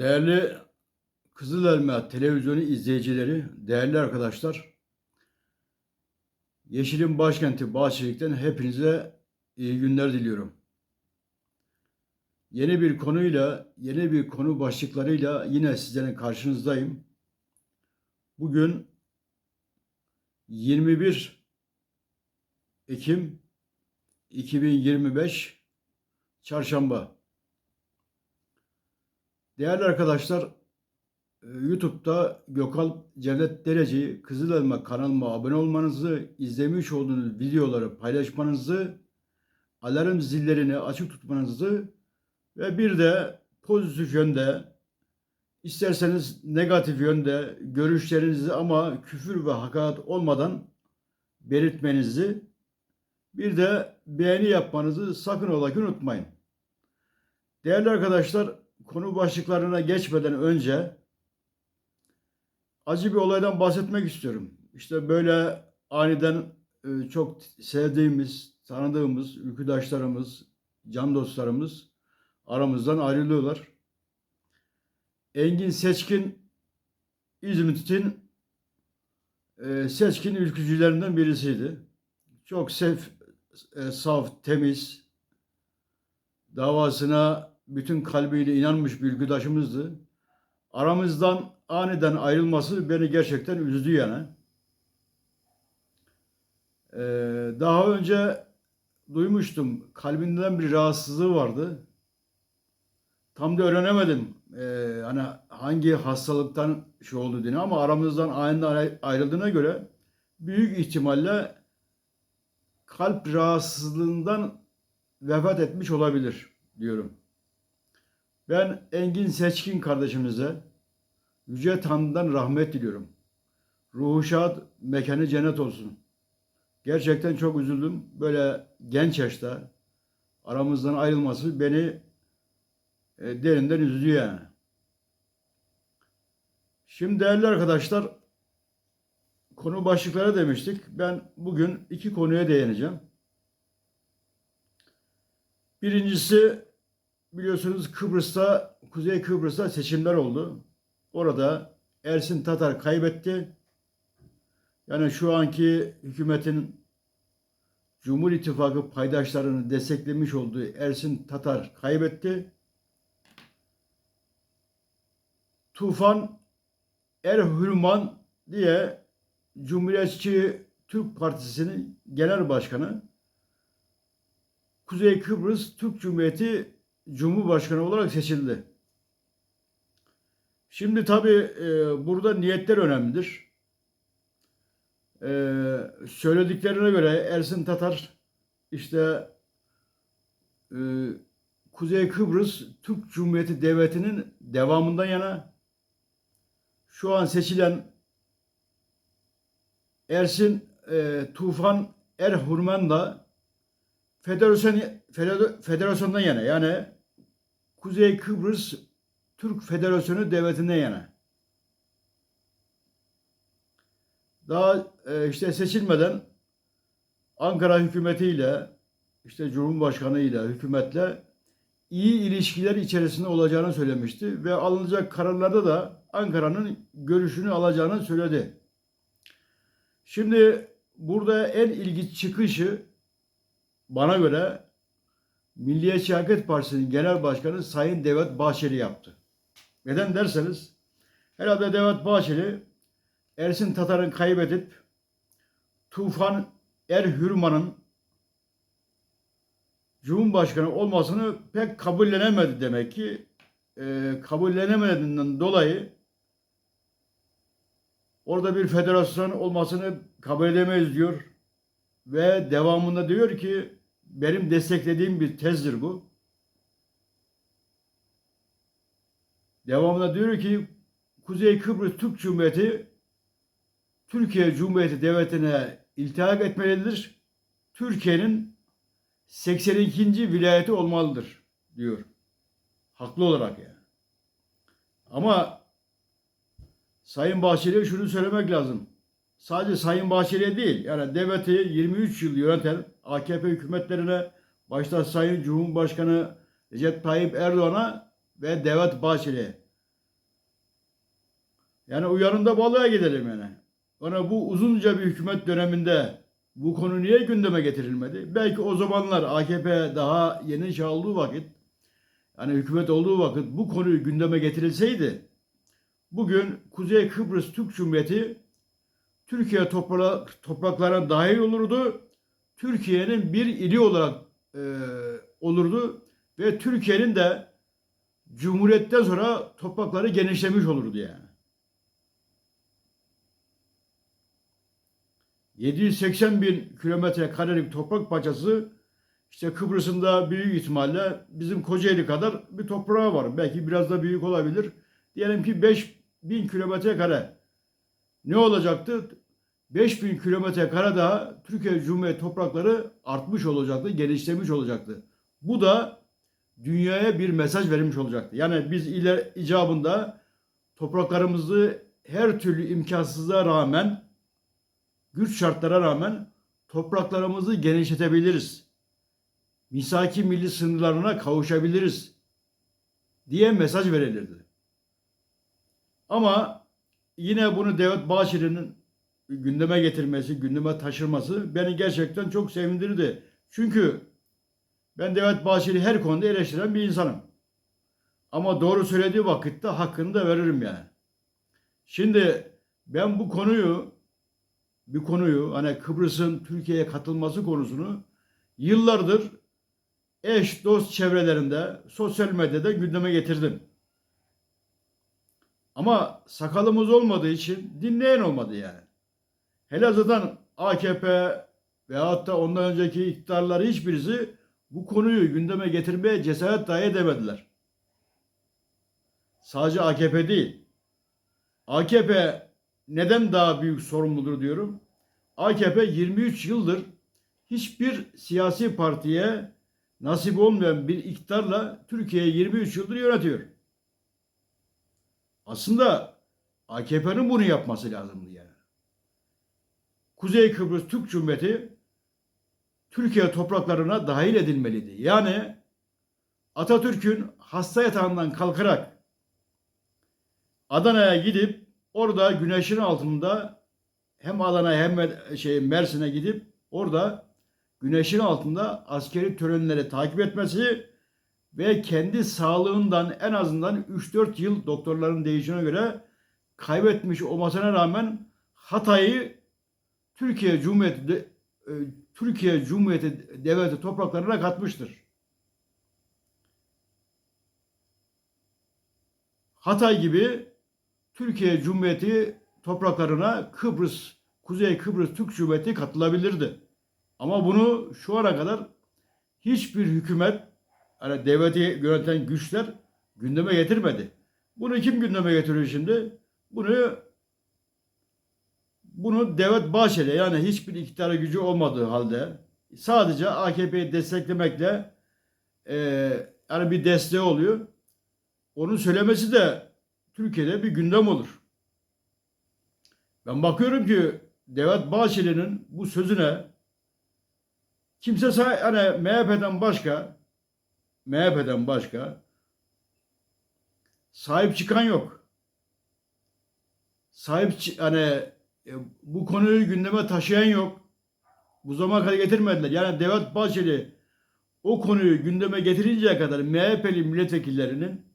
Değerli Kızıl Elma televizyonu izleyicileri, değerli arkadaşlar. Yeşil'in başkenti Bahçelik'ten hepinize iyi günler diliyorum. Yeni bir konuyla, yeni bir konu başlıklarıyla yine sizlerin karşınızdayım. Bugün 21 Ekim 2025 Çarşamba. Değerli arkadaşlar, e, YouTube'da Gökal Cennet Dereci Kızıl Elma kanalıma abone olmanızı, izlemiş olduğunuz videoları paylaşmanızı, alarm zillerini açık tutmanızı ve bir de pozitif yönde, isterseniz negatif yönde görüşlerinizi ama küfür ve hakaret olmadan belirtmenizi, bir de beğeni yapmanızı sakın ola ki unutmayın. Değerli arkadaşlar, konu başlıklarına geçmeden önce acı bir olaydan bahsetmek istiyorum. İşte böyle aniden e, çok sevdiğimiz, tanıdığımız ülküdaşlarımız, can dostlarımız aramızdan ayrılıyorlar. Engin Seçkin İzmit'in e, seçkin ülkücülerinden birisiydi. Çok sef, e, saf, temiz, davasına bütün kalbiyle inanmış bir ülküdaşımızdı. Aramızdan aniden ayrılması beni gerçekten üzdü yani. Ee, daha önce duymuştum kalbinden bir rahatsızlığı vardı. Tam da öğrenemedim ee, hani hangi hastalıktan şey oldu diye ama aramızdan aniden ayrıldığına göre büyük ihtimalle kalp rahatsızlığından vefat etmiş olabilir diyorum. Ben Engin Seçkin kardeşimize Yüce Tanrı'dan rahmet diliyorum. Ruhu şad, mekanı cennet olsun. Gerçekten çok üzüldüm. Böyle genç yaşta aramızdan ayrılması beni e, derinden üzdü yani. Şimdi değerli arkadaşlar konu başlıkları demiştik. Ben bugün iki konuya değineceğim. Birincisi biliyorsunuz Kıbrıs'ta, Kuzey Kıbrıs'ta seçimler oldu. Orada Ersin Tatar kaybetti. Yani şu anki hükümetin Cumhur İttifakı paydaşlarını desteklemiş olduğu Ersin Tatar kaybetti. Tufan Erhürman diye Cumhuriyetçi Türk Partisi'nin genel başkanı Kuzey Kıbrıs Türk Cumhuriyeti Cumhurbaşkanı olarak seçildi. Şimdi tabi e, burada niyetler önemlidir. E, söylediklerine göre Ersin Tatar işte e, Kuzey Kıbrıs Türk Cumhuriyeti Devleti'nin devamından yana şu an seçilen Ersin e, Tufan Erhurman da federasyon, federasyondan yana yani Kuzey Kıbrıs Türk Federasyonu devletine yana. Daha e, işte seçilmeden Ankara hükümetiyle işte Cumhurbaşkanı ile hükümetle iyi ilişkiler içerisinde olacağını söylemişti ve alınacak kararlarda da Ankara'nın görüşünü alacağını söyledi. Şimdi burada en ilginç çıkışı bana göre Milliyetçi Hareket Partisi'nin genel başkanı Sayın Devlet Bahçeli yaptı. Neden derseniz herhalde Devlet Bahçeli Ersin Tatar'ın kaybedip Tufan Erhürman'ın Cumhurbaşkanı olmasını pek kabullenemedi demek ki. E, kabullenemediğinden dolayı orada bir federasyon olmasını kabul edemeyiz diyor. Ve devamında diyor ki benim desteklediğim bir tezdir bu. Devamında diyor ki Kuzey Kıbrıs Türk Cumhuriyeti Türkiye Cumhuriyeti Devleti'ne iltihak etmelidir. Türkiye'nin 82. vilayeti olmalıdır diyor. Haklı olarak yani. Ama Sayın Bahçeli'ye şunu söylemek lazım. Sadece Sayın Bahçeli'ye değil, yani devleti 23 yıl yöneten AKP hükümetlerine, başta Sayın Cumhurbaşkanı Recep Tayyip Erdoğan'a ve Devlet Bahçeli'ye Yani uyanında balığa gidelim yani. Ona bu uzunca bir hükümet döneminde bu konu niye gündeme getirilmedi? Belki o zamanlar AKP daha yeni şey olduğu vakit, hani hükümet olduğu vakit bu konuyu gündeme getirilseydi, bugün Kuzey Kıbrıs Türk Cumhuriyeti Türkiye topra topraklarına dahil olurdu. Türkiye'nin bir ili olarak e, olurdu ve Türkiye'nin de Cumhuriyetten sonra toprakları genişlemiş olurdu yani. 780 bin kilometre karelik toprak parçası işte Kıbrıs'ın da büyük ihtimalle bizim Kocaeli kadar bir toprağı var. Belki biraz da büyük olabilir. Diyelim ki 5 bin kilometre kare. Ne olacaktı? 5 bin kilometre kare daha Türkiye Cumhuriyeti toprakları artmış olacaktı, genişlemiş olacaktı. Bu da dünyaya bir mesaj verilmiş olacaktı. Yani biz ile icabında topraklarımızı her türlü imkansızlığa rağmen güç şartlara rağmen topraklarımızı genişletebiliriz. Misaki milli sınırlarına kavuşabiliriz diye mesaj verilirdi. Ama yine bunu Devlet Bahçeli'nin gündeme getirmesi, gündeme taşırması beni gerçekten çok sevindirdi. Çünkü ben Devlet Bahçeli her konuda eleştiren bir insanım. Ama doğru söylediği vakitte hakkını da veririm yani. Şimdi ben bu konuyu bir konuyu hani Kıbrıs'ın Türkiye'ye katılması konusunu yıllardır eş dost çevrelerinde sosyal medyada gündeme getirdim. Ama sakalımız olmadığı için dinleyen olmadı yani. Hele zaten AKP veyahut da ondan önceki iktidarlar hiçbirisi bu konuyu gündeme getirmeye cesaret dahi edemediler. Sadece AKP değil. AKP neden daha büyük sorumludur diyorum. AKP 23 yıldır hiçbir siyasi partiye nasip olmayan bir iktidarla Türkiye'yi 23 yıldır yönetiyor. Aslında AKP'nin bunu yapması lazımdı yani. Kuzey Kıbrıs Türk Cumhuriyeti Türkiye topraklarına dahil edilmeliydi. Yani Atatürk'ün hasta yatağından kalkarak Adana'ya gidip orada güneşin altında hem Adana'ya hem şey Mersin'e gidip orada güneşin altında askeri törenleri takip etmesi ve kendi sağlığından en azından 3-4 yıl doktorların değişine göre kaybetmiş olmasına rağmen Hatay'ı Türkiye Cumhuriyeti e, Türkiye Cumhuriyeti Devleti topraklarına katmıştır. Hatay gibi Türkiye Cumhuriyeti topraklarına Kıbrıs, Kuzey Kıbrıs Türk Cumhuriyeti katılabilirdi. Ama bunu şu ana kadar hiçbir hükümet, hani devleti yöneten güçler gündeme getirmedi. Bunu kim gündeme getiriyor şimdi? Bunu bunu Devlet Bahçeli yani hiçbir iktidar gücü olmadığı halde sadece AKP'yi desteklemekle e, yani bir desteği oluyor. Onun söylemesi de Türkiye'de bir gündem olur. Ben bakıyorum ki Devlet Bahçeli'nin bu sözüne kimse say hani MHP'den başka MHP'den başka sahip çıkan yok. Sahip hani e, bu konuyu gündeme taşıyan yok. Bu zamana kadar getirmediler. Yani Devlet Bahçeli o konuyu gündeme getirinceye kadar MHP'li milletvekillerinin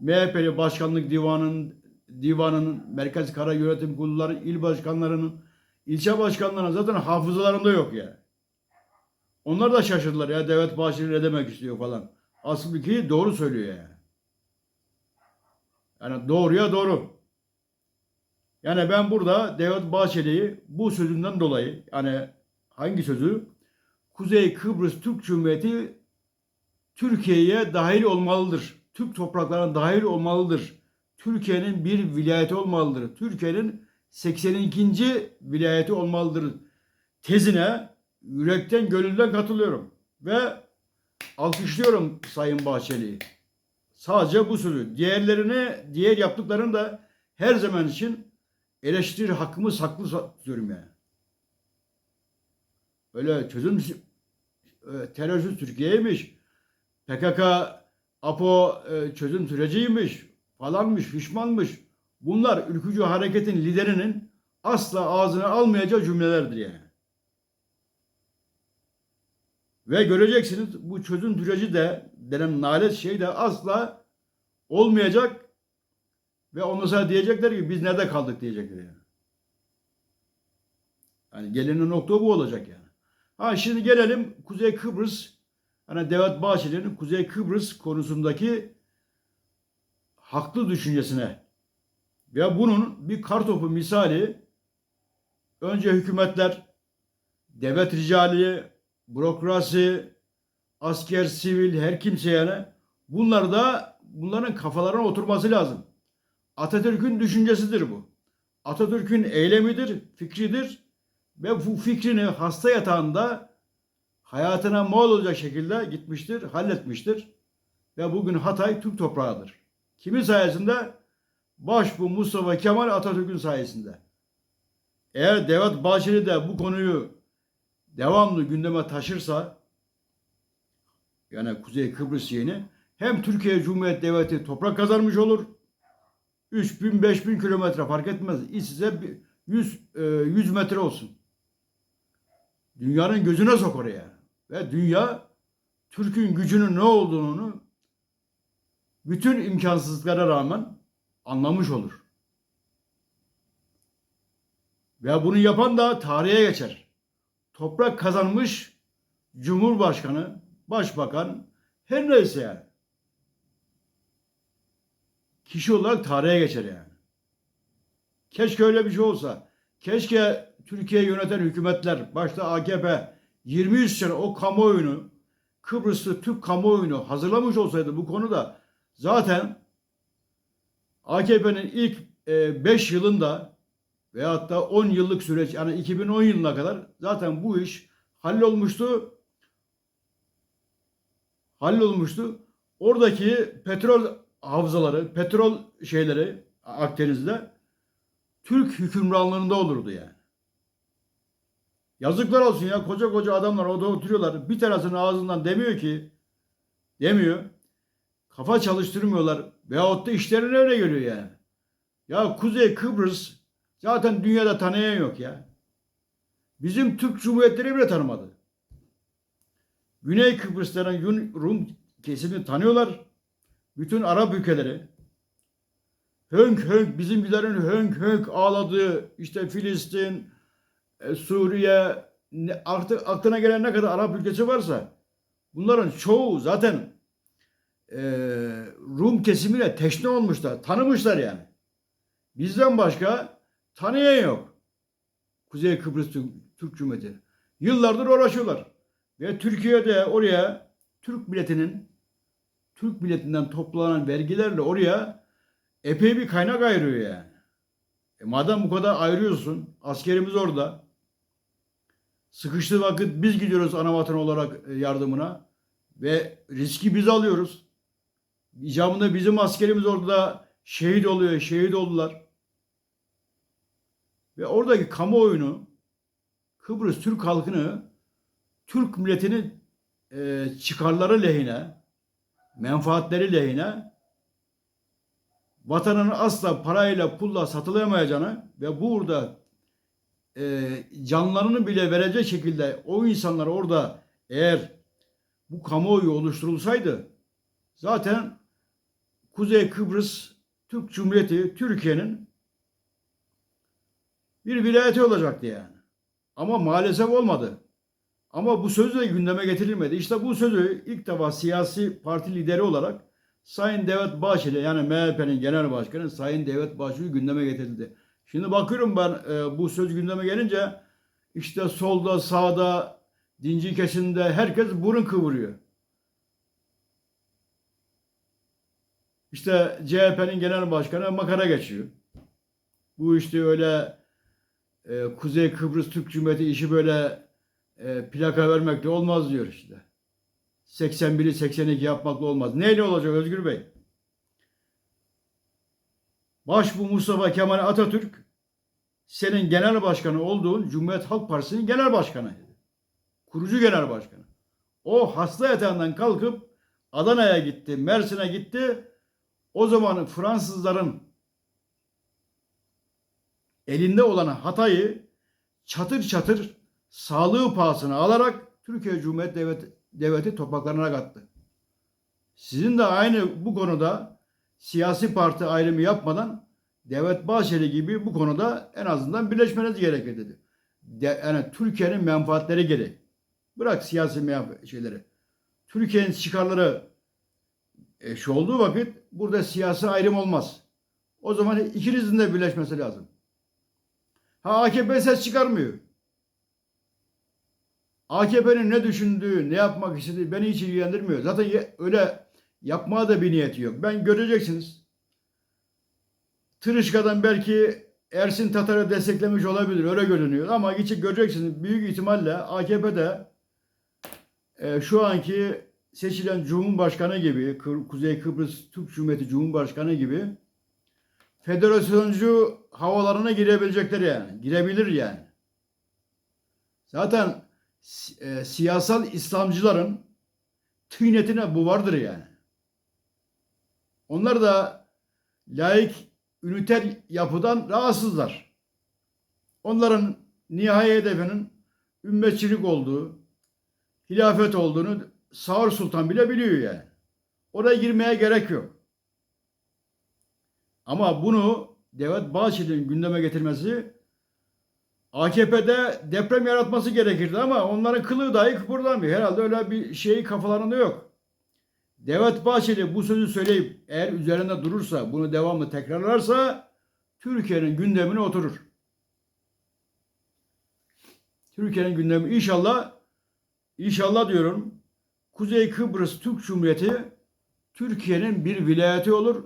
MHP'li başkanlık divanının divanının merkez karar yönetim kurulları il başkanlarının ilçe başkanlarının zaten hafızalarında yok yani. Onlar da şaşırdılar ya Devlet Bahçeli ne demek istiyor falan. Aslında ki doğru söylüyor yani. Yani doğruya doğru. Yani ben burada Devlet Bahçeli'yi bu sözünden dolayı yani hangi sözü? Kuzey Kıbrıs Türk Cumhuriyeti Türkiye'ye dahil olmalıdır. Türk topraklarına dahil olmalıdır. Türkiye'nin bir vilayeti olmalıdır. Türkiye'nin 82. vilayeti olmalıdır. Tezine yürekten gönülden katılıyorum. Ve alkışlıyorum Sayın Bahçeli'yi. Sadece bu sözü. Diğerlerini, diğer yaptıklarını da her zaman için eleştiri hakkımı saklı tutuyorum yani. Öyle çözüm e, terörsüz Türkiye'ymiş. PKK, APO e, çözüm süreciymiş falanmış, fişmanmış. Bunlar ülkücü hareketin liderinin asla ağzına almayacağı cümlelerdir yani. Ve göreceksiniz bu çözüm süreci de denen nalet şey de asla olmayacak ve ondan sonra diyecekler ki biz nerede kaldık diyecekler yani. Yani gelinen nokta bu olacak yani. Ha şimdi gelelim Kuzey Kıbrıs hani Devlet Bahçeli'nin Kuzey Kıbrıs konusundaki haklı düşüncesine. Ve bunun bir kartopu misali önce hükümetler, devlet ricali, bürokrasi, asker, sivil, her kimse yani bunlar da bunların kafalarına oturması lazım. Atatürk'ün düşüncesidir bu. Atatürk'ün eylemidir, fikridir ve bu fikrini hasta yatağında hayatına mal olacak şekilde gitmiştir, halletmiştir. Ve bugün Hatay Türk toprağıdır. Kimin sayesinde? Başbu Mustafa Kemal Atatürk'ün sayesinde. Eğer Devlet Bahçeli de bu konuyu devamlı gündeme taşırsa yani Kuzey Kıbrıs yeni hem Türkiye Cumhuriyet Devleti toprak kazanmış olur. 3000 5000 kilometre fark etmez. İç size 100 100 metre olsun. Dünyanın gözüne sok oraya. Ve dünya Türk'ün gücünün ne olduğunu bütün imkansızlıklara rağmen anlamış olur. Ve bunu yapan da tarihe geçer. Toprak kazanmış Cumhurbaşkanı, Başbakan, her neyse yani. Kişi olarak tarihe geçer yani. Keşke öyle bir şey olsa. Keşke Türkiye yöneten hükümetler, başta AKP 23 sene o kamuoyunu, Kıbrıs'ta Türk kamuoyunu hazırlamış olsaydı bu konuda zaten AKP'nin ilk 5 e, yılında veyahut da 10 yıllık süreç yani 2010 yılına kadar zaten bu iş hallolmuştu. Hallolmuştu. Oradaki petrol havzaları, petrol şeyleri Akdeniz'de Türk hükümranlığında olurdu yani. Yazıklar olsun ya koca koca adamlar orada oturuyorlar. Bir tanesinin ağzından demiyor ki demiyor. Kafa çalıştırmıyorlar. Veyahut da işlerine öyle geliyor yani. Ya Kuzey Kıbrıs zaten dünyada tanıyan yok ya. Bizim Türk Cumhuriyetleri bile tanımadı. Güney Kıbrıs'ların Rum kesimini tanıyorlar. Bütün Arap ülkeleri. Hönk hönk bizimkilerin hönk hönk ağladığı işte Filistin, e, Suriye artık aklına gelen ne kadar Arap ülkesi varsa bunların çoğu zaten e, Rum kesimiyle teşne olmuşlar. Tanımışlar yani. Bizden başka tanıyan yok. Kuzey Kıbrıs Türk Cumhuriyeti. Yıllardır uğraşıyorlar. Ve Türkiye'de oraya Türk milletinin Türk milletinden toplanan vergilerle oraya epey bir kaynak ayırıyor yani. E madem bu kadar ayırıyorsun, askerimiz orada. Sıkıştığı vakit biz gidiyoruz ana vatan olarak e, yardımına ve riski biz alıyoruz. İcabında bizim askerimiz orada şehit oluyor, şehit oldular. Ve oradaki kamuoyunu Kıbrıs Türk halkını Türk milletinin e, çıkarları lehine, menfaatleri lehine vatanını asla parayla pulla satılamayacağını ve burada e, canlarını bile verecek şekilde o insanlar orada eğer bu kamuoyu oluşturulsaydı zaten Kuzey Kıbrıs Türk Cumhuriyeti Türkiye'nin bir vilayeti olacaktı yani. Ama maalesef olmadı. Ama bu söz de gündeme getirilmedi. İşte bu sözü ilk defa siyasi parti lideri olarak Sayın Devlet Bahçeli yani MHP'nin genel başkanı Sayın Devlet Bahçeli gündeme getirildi. Şimdi bakıyorum ben e, bu söz gündeme gelince işte solda sağda dinci kesimde herkes burun kıvırıyor. İşte CHP'nin genel başkanı makara geçiyor. Bu işte öyle e, Kuzey Kıbrıs Türk Cumhuriyeti işi böyle e, plaka vermekle olmaz diyor işte. 81'i 82 yapmakla olmaz. Neyle olacak Özgür Bey? Başbu Mustafa Kemal Atatürk senin genel başkanı olduğun Cumhuriyet Halk Partisi'nin genel başkanı. Kurucu genel başkanı. O hasta yatağından kalkıp Adana'ya gitti, Mersin'e gitti. O zaman Fransızların elinde olan hatayı çatır çatır sağlığı pahasına alarak Türkiye Cumhuriyeti Devleti, Devleti topraklarına kattı. Sizin de aynı bu konuda siyasi parti ayrımı yapmadan Devlet Bahçeli gibi bu konuda en azından birleşmeniz gerekir dedi. De, yani Türkiye'nin menfaatleri gereği. Bırak siyasi şeyleri. Türkiye'nin çıkarları eş olduğu vakit burada siyasi ayrım olmaz. O zaman ikinizin de birleşmesi lazım. Ha AKP ses çıkarmıyor. AKP'nin ne düşündüğü, ne yapmak istediği beni hiç ilgilendirmiyor. Zaten öyle yapmaya da bir niyeti yok. Ben göreceksiniz. Tırışka'dan belki Ersin Tatar'ı desteklemiş olabilir. Öyle görünüyor. Ama geçip göreceksiniz. Büyük ihtimalle AKP'de e, şu anki seçilen Cumhurbaşkanı gibi, Kuzey Kıbrıs Türk Cumhuriyeti Cumhurbaşkanı gibi federasyoncu havalarına girebilecekler yani. Girebilir yani. Zaten e, siyasal İslamcıların tıynetine bu vardır yani. Onlar da laik, üniter yapıdan rahatsızlar. Onların nihai hedefinin ümmetçilik olduğu, hilafet olduğunu Sağır Sultan bile biliyor yani. Oraya girmeye gerek yok. Ama bunu Devlet Bahçeli'nin gündeme getirmesi AKP'de deprem yaratması gerekirdi ama onların kılığı dahi kıpırdamıyor. Herhalde öyle bir şey kafalarında yok. Devlet Bahçeli bu sözü söyleyip eğer üzerinde durursa, bunu devamlı tekrarlarsa Türkiye'nin gündemine oturur. Türkiye'nin gündemi inşallah inşallah diyorum Kuzey Kıbrıs Türk Cumhuriyeti Türkiye'nin bir vilayeti olur.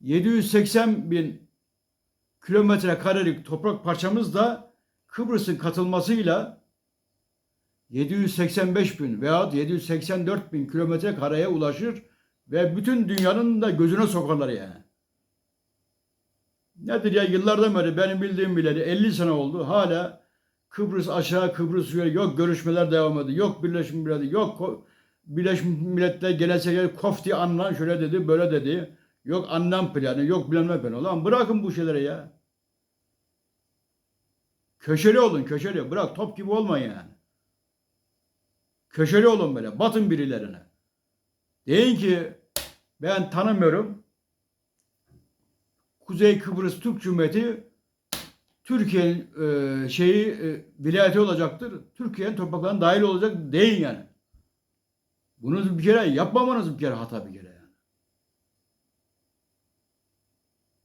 780 bin kilometre karelik toprak parçamız da Kıbrıs'ın katılmasıyla 785 bin veya 784 bin kilometre kareye ulaşır ve bütün dünyanın da gözüne sokarlar yani. Nedir ya yıllardan beri benim bildiğim bileli 50 sene oldu hala Kıbrıs aşağı Kıbrıs yukarı yok görüşmeler devam ediyor. Yok Birleşmiş Milletler yok Birleşmiş Milletler Genel Sekreteri Kofti Annan şöyle dedi böyle dedi. Yok anlam planı yok bilmem planı. Lan bırakın bu şeyleri ya. Köşeli olun köşeli. Bırak top gibi olmayın yani. Köşeli olun böyle. Batın birilerine. Deyin ki ben tanımıyorum. Kuzey Kıbrıs Türk Cumhuriyeti Türkiye'nin e, şeyi e, vilayeti olacaktır. Türkiye'nin topraklarına dahil olacak deyin yani. Bunu bir kere yapmamanız bir kere hata bir kere yani.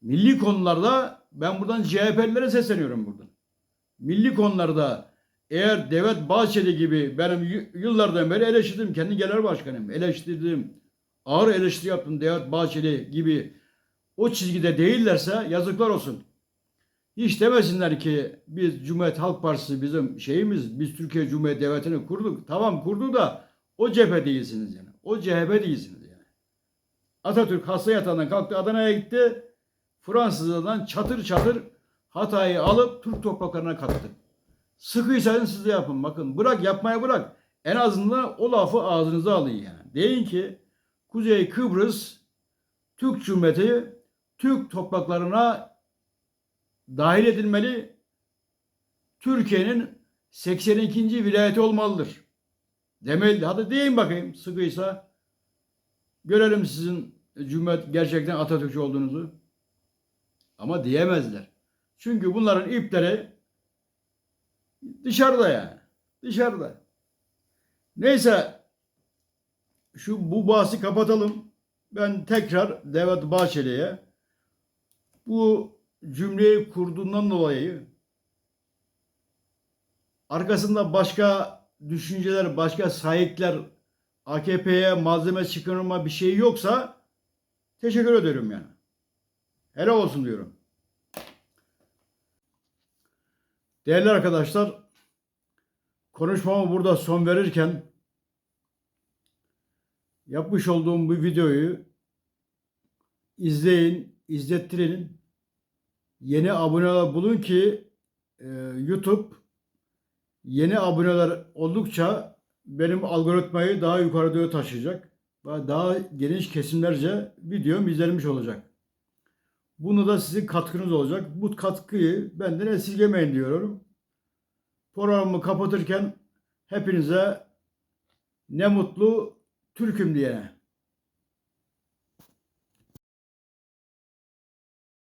Milli konularda ben buradan CHP'lilere sesleniyorum buradan. Milli konularda eğer Devlet Bahçeli gibi benim yıllardan beri eleştirdim. Kendi genel başkanım. Eleştirdim. Ağır eleştiri yaptım Devlet Bahçeli gibi o çizgide değillerse yazıklar olsun. Hiç demesinler ki biz Cumhuriyet Halk Partisi bizim şeyimiz, biz Türkiye Cumhuriyet Devleti'ni kurduk. Tamam kurdu da o cephe değilsiniz yani. O CHP değilsiniz yani. Atatürk hasta yatağından kalktı Adana'ya gitti. Fransızlardan çatır çatır Hatay'ı alıp Türk topraklarına kattı. Sıkıysanız siz de yapın. Bakın bırak yapmaya bırak. En azından o lafı ağzınıza alın yani. Deyin ki Kuzey Kıbrıs Türk Cumhuriyeti Türk topraklarına dahil edilmeli. Türkiye'nin 82. vilayeti olmalıdır. Demeli. Hadi deyin bakayım sıkıysa. Görelim sizin Cumhuriyet gerçekten Atatürkçü olduğunuzu. Ama diyemezler. Çünkü bunların ipleri dışarıda yani. Dışarıda. Neyse şu bu bahsi kapatalım. Ben tekrar Devlet Bahçeli'ye bu cümleyi kurduğundan dolayı arkasında başka düşünceler, başka sahipler AKP'ye malzeme çıkarma bir şey yoksa teşekkür ederim yani. Helal olsun diyorum. Değerli arkadaşlar, konuşmamı burada son verirken yapmış olduğum bu videoyu izleyin, izlettirin. Yeni aboneler bulun ki e, YouTube yeni aboneler oldukça benim algoritmayı daha yukarı doğru taşıyacak daha geniş kesimlerce videom izlenmiş olacak. Bunu da sizin katkınız olacak. Bu katkıyı benden esirgemeyin diyorum. Programımı kapatırken hepinize ne mutlu Türk'üm diyene.